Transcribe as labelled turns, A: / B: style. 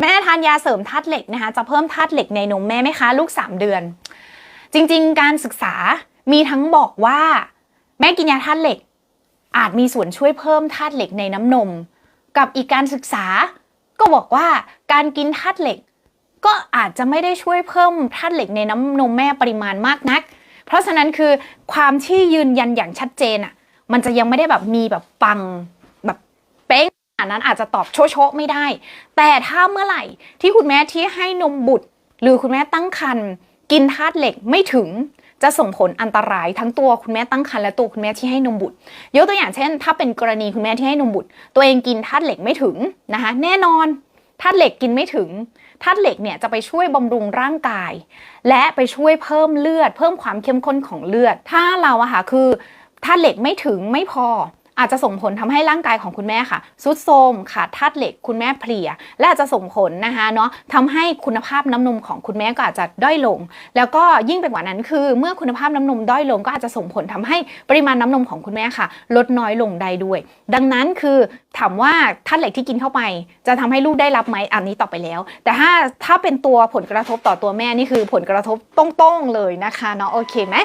A: แม่ทานยาเสริมธาตุเหล็กนะคะจะเพิ่มธาตุเหล็กในนมแม่ไหมคะลูก 3 เดือน จริงๆ การศึกษามีทั้งบอกว่า แม่กินยาธาตุเหล็ก อาจมีส่วนช่วยเพิ่มธาตุเหล็กในน้ำนม กับอีกการศึกษา ก็บอกว่าการกินธาตุเหล็ก ก็อาจจะไม่ได้ช่วยเพิ่มธาตุเหล็กในน้ำนมแม่ปริมาณมากนัก เพราะฉะนั้นคือความที่ยืนยันอย่างชัดเจนอะมันจะยังไม่ได้แบบมีแบบปัง แบบเป๊ะขนนั้นอาจจะตอบโชะๆไม่ได้ แต่ถ้าเมื่อไหร่ที่คุณแม่ที่ให้นมบุตร หรือคุณแม่ตั้งครรภ์กินธาตุเหล็กไม่ถึงจะส่งผลอันตรายทั้งตัวคุณแม่ตั้งครรภ์และตัวคุณแม่ที่ให้นมบุตรยกตัวอย่างเช่น ถ้าเป็นกรณีคุณแม่ที่ให้นมบุตร ตัวเองกินธาตุเหล็กไม่ถึงนะคะแน่นอนธาตุเหล็กกินไม่ถึงธาตุเหล็กเนี่ยจะไปช่วยบำรุงร่างกาย และไปช่วยเพิ่มเลือด เพิ่มความเข้มข้นของเลือด ถ้าเราอะค่ะคือธาตุเหล็กไม่ถึงไม่พอ อาจจะส่งผลทำให้ร่างกายของคุณแม่ค่ะซุดโทรมขาดธาตุเหล็กคุณแม่เพลีย และอาจจะส่งผลนะคะเนาะทำให้คุณภาพน้ำนมของคุณแม่ก็อาจจะด้อยลง แล้วก็ยิ่งไปกว่านั้นคือ เมื่อคุณภาพน้ำนมด้อยลง ก็อาจจะส่งผลทำให้ปริมาณน้ำนมของคุณแม่ค่ะ ลดน้อยลงได้ด้วย ดังนั้นคือถามว่าธาตุเหล็กที่กินเข้าไป จะทำให้ลูกได้รับไหมอันนี้ตอบไปแล้ว แต่ถ้าถ้าเป็นตัวผลกระทบต่อตัวแม่นี่คือผลกระทบตรงๆเลยนะคะเนาะโอเคไหม